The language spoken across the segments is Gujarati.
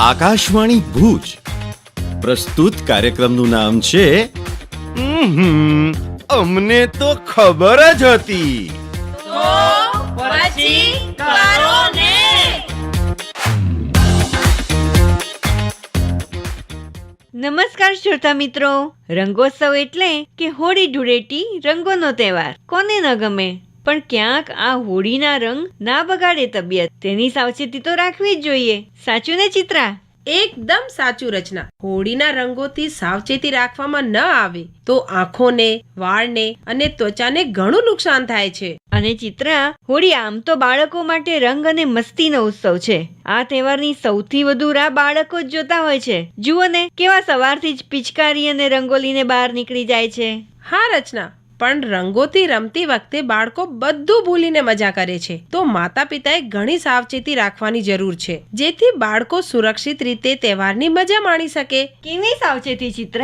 આકાશવાણી ભુજ. પ્રસ્તુત કાર્યક્રમનું નામ છે અમને તો ખબર જ હતી. પછી કરો ને. નમસ્કાર શ્રોતા મિત્રો. રંગોત્સવ એટલે કે હોળી ધૂળેટી રંગોનો તહેવાર. કોને ન ગમે? પણ ક્યાંક આ હોળીના રંગ ના બગાડે તબિયત. તેની સાવચેતી તો રાખવી જ જોઈએ. સાચું ને ચિત્રા? એકદમ સાચું રચના. હોળીના રંગોથી સાવચેતી રાખવામાં ન આવે તો આંખોને વાળને અને ત્વચાને ઘણું નુકસાન થાય છે. અને ચિત્રા હોળી આમ તો બાળકો માટે રંગ અને મસ્તીનો ઉત્સવ છે. આ તહેવારની સૌથી વધુ રાહ બાળકો જ જોતા હોય છે. જુઓ ને કેવા સવારથી જ પિચકારી અને રંગોલીને બહાર નીકળી જાય છે. હા રચના. પણ રંગોથી રમતી વખતે બાળકો બધું ભૂલીને મજા કરે છે. તો માતા પિતાએ ઘણી સાવચેતી રાખવાની જરૂર છે. જેથી બાળકો સુરક્ષિત રીતે તહેવારની મજા માણી શકે. કેવી સાવચેતી ચિત્ર?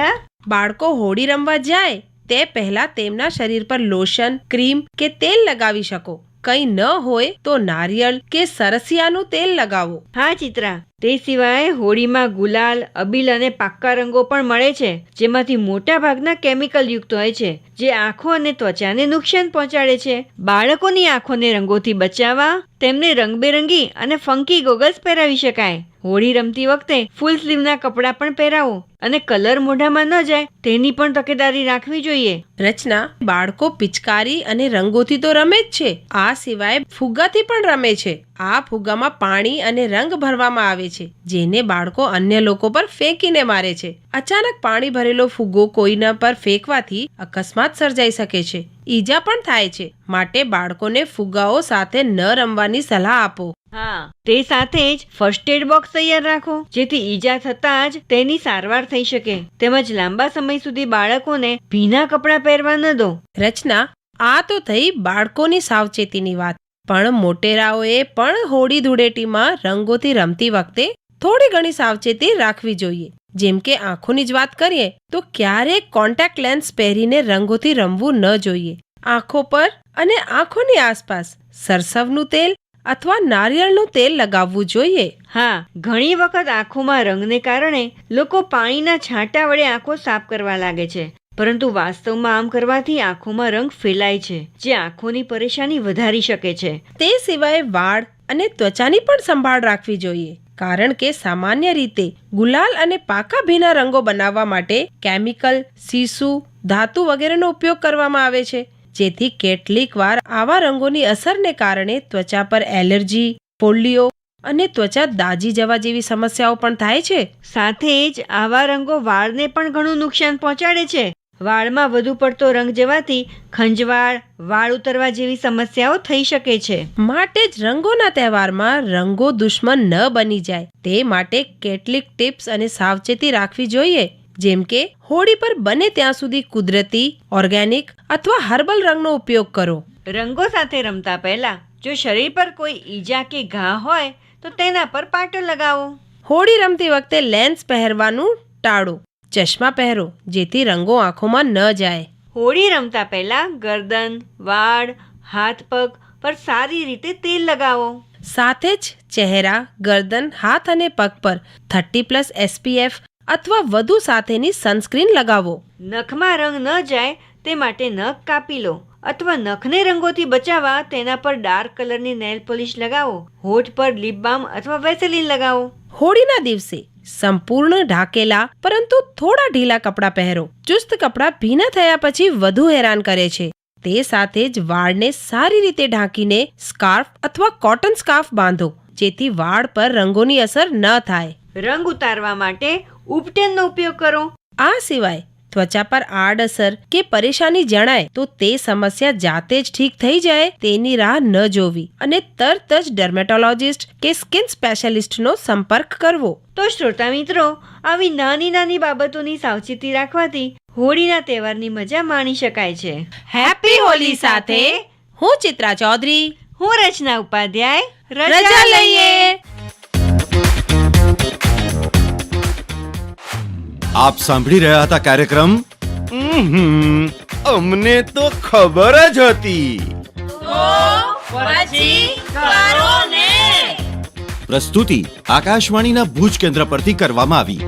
બાળકો હોળી રમવા જાય તે પહેલા તેમના શરીર પર લોશન ક્રીમ કે તેલ લગાવી શકો. કંઈ ન હોય તો નારિયેળ કે સરસિયાનું તેલ લગાવો. હા ચિત્રા. તે સિવાય હોળીમાં ગુલાલ, અબીલ અને પાક્કા રંગો પણ મળે છે, જેમાંથી મોટા ભાગના કેમિકલ યુક્ત હોય છે, જે આંખો અને ત્વચાને નુકસાન પહોંચાડે છે. બાળકોની આંખોને રંગોથી બચાવવા, તેમને રંગબેરંગી અને ફંકી ગોગલ્સ પહેરાવી શકાય. હોળી રમતી વખતે ફૂલ સ્લીવના કપડાં પણ પહેરાવો અને કલર મોઢામાં ન જાય, તેની પણ તકેદારી રાખવી જોઈએ. રચના બાળકો પિચકારી અને રંગોથી તો રમે જ છે, આ સિવાય ફુગ્ગાથી પણ રમે છે. આ ફુગ્ગામાં પાણી અને રંગ ભરવામાં આવે છે જેને બાળકો અન્ય લોકો પર ફેંકીને મારે છે. અચાનક પાણી ભરેલો ફુગ્ગો કોઈના પર ફેંકવાથી અકસ્માત સર્જાઈ શકે છે. ઈજા પણ થાય છે. માટે બાળકોને ફુગ્ગાઓ સાથે ન રમવાની સલાહ આપો. હા તે સાથે જ ફર્સ્ટ એડ બોક્સ તૈયાર રાખો જેથી ઈજા થતાં જ તેની સારવાર થઈ શકે. તેમજ લાંબા સમય સુધી બાળકોને ભીના કપડાં પહેરવા ન દો. રચના આ તો થઈ બાળકોની સાવચેતીની વાત. પણ મોટેરાઓએ પણ હોળી ધૂળેટીમાં રંગોથી રમતી વખતે થોડી ઘણી સાવચેતી રાખવી જોઈએ. જેમ કે આંખોની જ વાત કરીએ, તો ક્યારેક કોન્ટેક્ટ લેન્સ પહેરીને રંગોથી રમવું ન જોઈએ. આંખો પર અને આંખોની આસપાસ સરસવનું તેલ અથવા નારિયેળનું તેલ લગાવવું જોઈએ. હા, ઘણી વખત આંખોમાં રંગને કારણે લોકો પાણીના છાંટા વડે આંખો સાફ કરવા લાગે છે. પરંતુ વાસ્તવમાં આમ કરવાથી આંખોમાં રંગ ફેલાય છે જે આંખોની પરેશાની વધારી શકે છે. તે સિવાય વાળ અને ત્વચાની પણ સંભાળ રાખવી જોઈએ કારણ કે સામાન્ય રીતે ગુલાલ અને પાકા ભીના રંગો બનાવવા માટે કેમિકલ સીસુ ધાતુ વગેરેનો ઉપયોગ કરવામાં આવે છે જેથી કેટલીક વાર આવા રંગોની અસરને કારણે ત્વચા પર એલર્જી ફોલ્લીઓ અને ત્વચા દાજી જવા જેવી સમસ્યાઓ પણ થાય છે. સાથે જ આવા રંગો વાળને પણ ઘણું નુકસાન પહોંચાડે છે. વાળમાં વધુ પડતો રંગ જવાથી ખંજવાળ વાળ ઉતરવા જેવી સમસ્યાઓ થઈ શકે છે. માટે જ રંગોના તહેવારમાં રંગો દુશ્મન ન બની જાય. તે માટે કેટલીક ટિપ્સ અને સાવચેતી રાખવી જોઈએ. જેમ કે હોળી પર બને ત્યાં સુધી કુદરતી ઓર્ગેનિક અથવા હર્બલ રંગનો ઉપયોગ કરો. રંગો સાથે રમતા પહેલા જો શરીર પર કોઈ ઈજા કે ઘા હોય તો તેના પર પાટો લગાવો. હોળી રમતી વખતે લેન્સ પહેરવાનું ટાળો. ચશ્મા પહેરો જેથી રંગો આંખોમાં ન જાય. હોળી રમતા પહેલા ગરદન વાળ હાથ પગ પર સારી રીતે તેલ લગાવો. સાથે જ ચહેરા ગરદન હાથ અને પગ પર થર્ટી પ્લસ એસપીએફ અથવા વધુ સાથેની સનસ્ક્રીન લગાવો. નખમાં રંગ ન જાય તે માટે નખ કાપી લો અથવા નખને રંગોથી બચાવવા તેના પર ડાર્ક કલરની નેલ પોલિશ લગાવો. હોઠ પર લીપ બામ અથવા વેસેલીન લગાવો. હોળીના દિવસે સંપૂર્ણ ઢાકેલા પરંતુ થોડા ઢીલા કપડાં પહેરો. ચુસ્ત કપડાં ભીના થયા પછી વધુ હેરાન કરે છે. તે સાથે જ વાળને સારી રીતે ઢાંકીને સ્કાર્ફ અથવા કોટન સ્કાર્ફ બાંધો જેથી વાળ પર રંગોની અસર ન થાય. રંગ ઉતારવા માટે ઉપટેનનો ઉપયોગ કરો. આ સિવાય ત્વચા પર આડઅસર કે પરેશાની જણાય તો તે સમસ્યા જાતે જ ઠીક થઈ જાય તેની રાહ ન જોવી. અને તરત જ ડર્મેટોલોજિસ્ટ કે સ્કિન સ્પેશિયાલિસ્ટનો સંપર્ક કરવો. તો શ્રોતા મિત્રો આવી નાની નાની બાબતોની સાવચેતી રાખવાથી હોળીના તહેવારની મજા માણી શકાય છે. હેપી હોલી સાથે હું ચિત્રા ચૌધરી. હું રચના ઉપાધ્યાય રજા લઈએ. આપ સાંભળી રહ્યા હતા કાર્યક્રમ? હમ અમને તો ખબર જ હતી. પ્રસ્તુતિ આકાશવાણીના ભુજ કેન્દ્ર પરથી કરવામાં આવી.